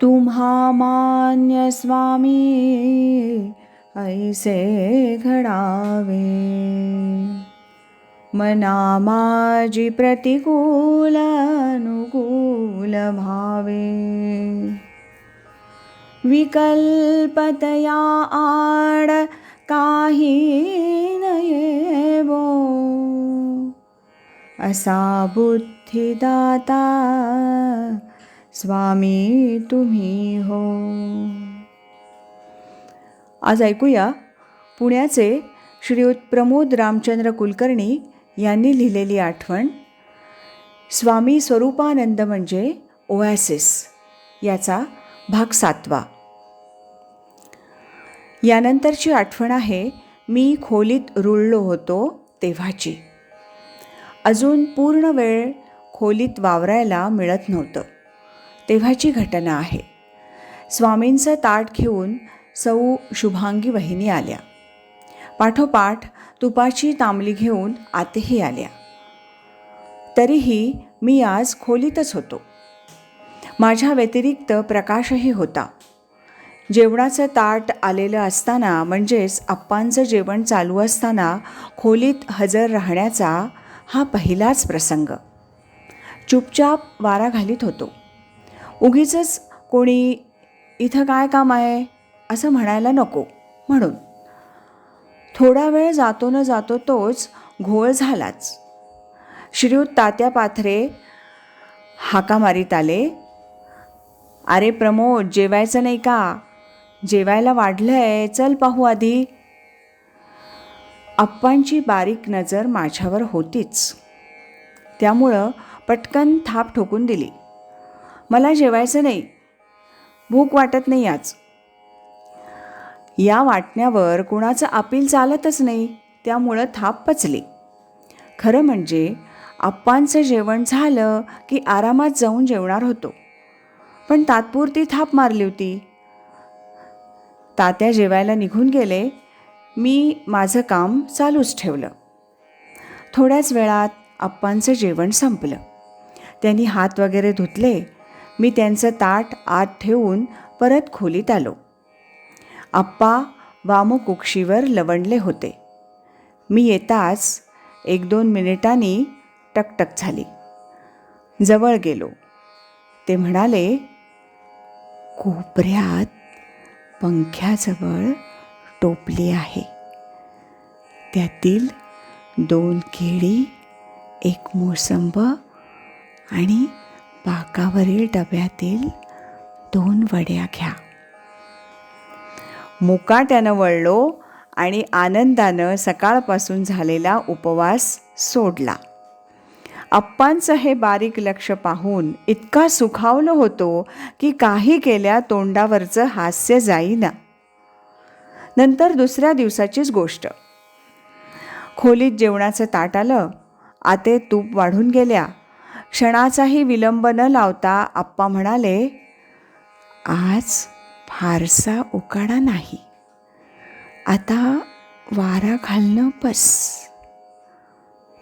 तुम्हा मान्य स्वामी ऐसे घडावे। मना माझी प्रतिकूल अनुकूल भावे विकल्पतया आड काही नयेवो असा बुद्धिदाता स्वामी तुम्ही हो. आज ऐकूया पुण्याचे श्रीयुत प्रमोद रामचंद्र कुलकर्णी यांनी लिहिलेली आठवण स्वामी स्वरूपानंद म्हणजे ओॲसिस याचा भाग सातवा. यानंतरची आठवण आहे मी खोलीत रुळलो होतो तेव्हाची. अजून पूर्ण वेळ खोलीत वावरायला मिळत नव्हतं. तेव्हाची घटना आहे. स्वामींचं ताट घेऊन सौ शुभांगी वहिनी आल्या. पाठोपाठ तुपाची तांबली घेऊन आतेही आल्या. तरीही मी आज खोलीतच होतो. माझ्या व्यतिरिक्त प्रकाशही होता. जेवणाचं ताट आलेलं असताना म्हणजेच अप्पांचं जेवण चालू असताना खोलीत हजर राहण्याचा हा पहिलाच प्रसंग. चुपचाप वारा घालीत होतो. उगीच कोणी इथं काय काम आहे असं म्हणायला नको. म्हणून थोडा वेळ जातो न जातो तोच घोळ झालाच. श्रीयुत तात्या पाथरे हाका मारीत आले. अरे प्रमोद जेवायचं नाही का? जेवायला वाढलंय. चल पाहू आधी. आप्पांची बारीक नजर माझ्यावर होतीच. त्यामुळं पटकन थाप ठोकून दिली. मला जेवायचं नाही. भूक वाटत नाही आज. या वाटण्यावर कुणाचं अपील चालतच नाही त्यामुळं थाप पचली. खरं म्हणजे आप्पांचं जेवण झालं की आरामात जाऊन जेवणार होतो. पण तात्पुरती थाप मारली होती. तात्या जेवायला निघून गेले. मी माझं काम चालूच ठेवलं. थोड्याच वेळात आप्पांचं जेवण संपलं. त्यांनी हात वगैरे धुतले मी त्यांचं ताट आत ठेवून परत खोलीत आलो. आप्पा वामकुक्षीवर लवणले होते. मी येताच एक दोन मिनिटांनी टकटक झाली. जवळ गेलो. ते म्हणाले कोपऱ्यात पंख्याजवळ टोपली आहे. त्यातील दोन केळी एक मोसंब आणि पाकावरील डब्यातील दोन वड्या घ्या. मुकाट्यानं वळलो आणि आनंदानं सकाळपासून झालेला उपवास सोडला. अप्पांचं हे बारीक लक्ष पाहून इतका सुखावलं होतो की काही केल्या तोंडावरचं हास्य जाईना. नंतर दुसऱ्या दिवसाचीच गोष्ट. खोलीत जेवणाचं ताट आलं आते तूप वाढून गेल्या. क्षणाचाही विलंब न लावता आप्पा म्हणाले आज फारसा उकाडा नाही. आता वारा घालणं बस.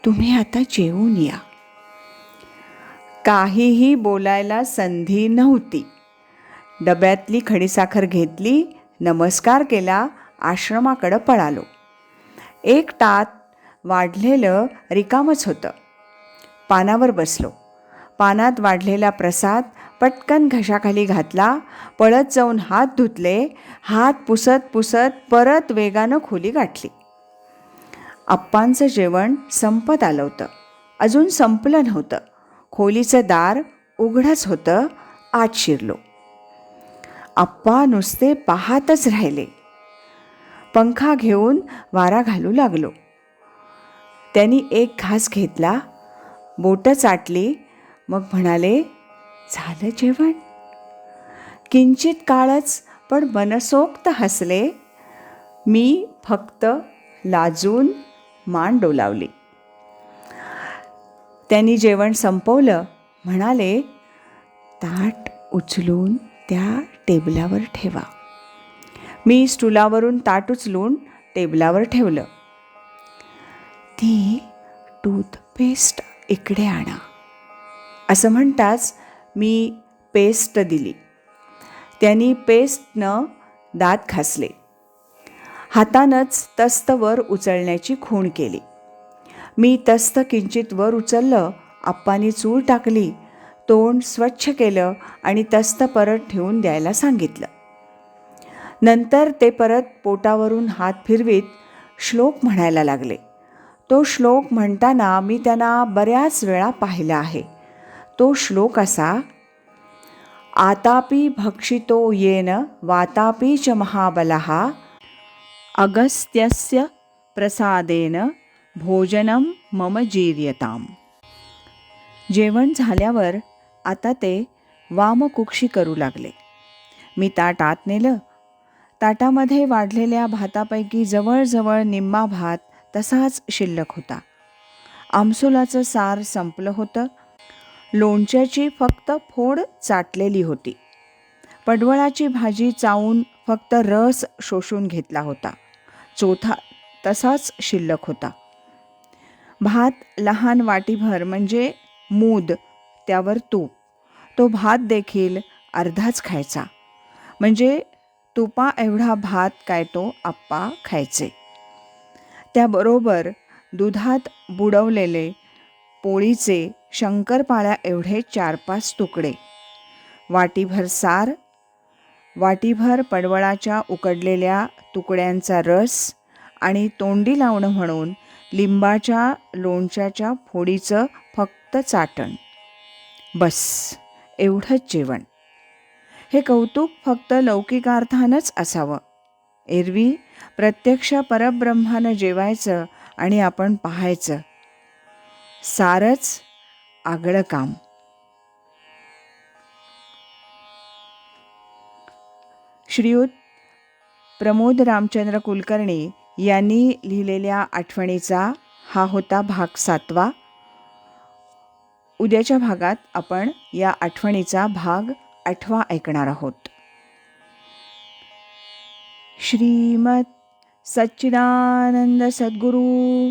तुम्ही आता जेवून या. काहीही बोलायला संधी नव्हती. डब्यातली खडीसाखर घेतली नमस्कार केला आश्रमाकडं पळालो. एक टात वाढलेलं रिकामच होतं. पानावर बसलो. पानात वाढलेला प्रसाद पटकन घशाखाली घातला पळत जाऊन हात धुतले हात पुसत पुसत परत वेगानं खोली गाठली. आप्पांचं जेवण संपत आलं होतं. अजून संपलं नव्हतं. खोलीचं दार उघडंच होतं आत शिरलो. आप्पा नुसते पाहतच राहिले. पंखा घेऊन वारा घालू लागलो. त्यांनी एक घास घेतला बोटं चाटली मग म्हणाले झालं जेवण. किंचित काळच पण मनसोक्त हसले. मी फक्त लाजून मान डोलावली. त्यांनी जेवण संपवलं. म्हणाले ताट उचलून त्या टेबलावर ठेवा. मी स्टुलावरून ताट उचलून टेबलावर ठेवलं. ती टूथपेस्ट इकडे आणा. असं म्हणताच मी पेस्ट दिली. त्यांनी पेस्टनं दात घासले. हातानंच तस्त वर उचलण्याची खूण केली. मी तस्त किंचित वर उचललं आप्पानी चूळ टाकली तोंड स्वच्छ केलं आणि तस्त परत ठेवून द्यायला सांगितलं. नंतर ते परत पोटावरून हात फिरवीत श्लोक म्हणायला लागले. तो श्लोक म्हणताना मी त्यांना बऱ्याच वेळा पाहिला आहे. तो श्लोक असा आतापि भक्षितो येन वातापि च महाबलः अगस्त्यस्य प्रसादेन भोजनं मम जीर्यताम. जेवण झाल्यावर आता ते वामकुक्षी करू लागले. मी ताट आत नेलं. ताटामध्ये वाढलेल्या भातापैकी जवळजवळ निम्मा भात तसाच शिल्लक होता. आमसुलाचं सार संपलं होतं. लोणच्याची फक्त फोड चाटलेली होती. पडवळाची भाजी चावून फक्त रस शोषून घेतला होता. चोथा तसाच शिल्लक होता. भात लहान वाटीभर म्हणजे मूद त्यावर तूप. तो भात देखील अर्धाच खायचा. म्हणजे तुपा एवढा भात काय तो आप्पा खायचे. त्याबरोबर दुधात बुडवलेले पोळीचे शंकरपाळ्या एवढे चार पाच तुकडे. वाटीभर सार वाटीभर पडवळाच्या उकडलेल्या तुकड्यांचा रस आणि तोंडी लावणं म्हणून लिंबाच्या लोणच्याच्या फोडीचं फक्त चाटण. बस एवढंच जेवण. हे कौतुक फक्त लौकिकार्थानंच असावं. एरवी प्रत्यक्ष परब्रह्मानं जेवायचं आणि आपण पाहायचं. सारच आगळं काम. श्रीयुत प्रमोद रामचंद्र कुलकर्णी यांनी लिहिलेल्या आठवणीचा हा होता भाग सातवा. उद्याच्या भागात आपण या आठवणीचा भाग आठवा ऐकणार आहोत. श्रीमत सच्चिदानंद सद्गुरू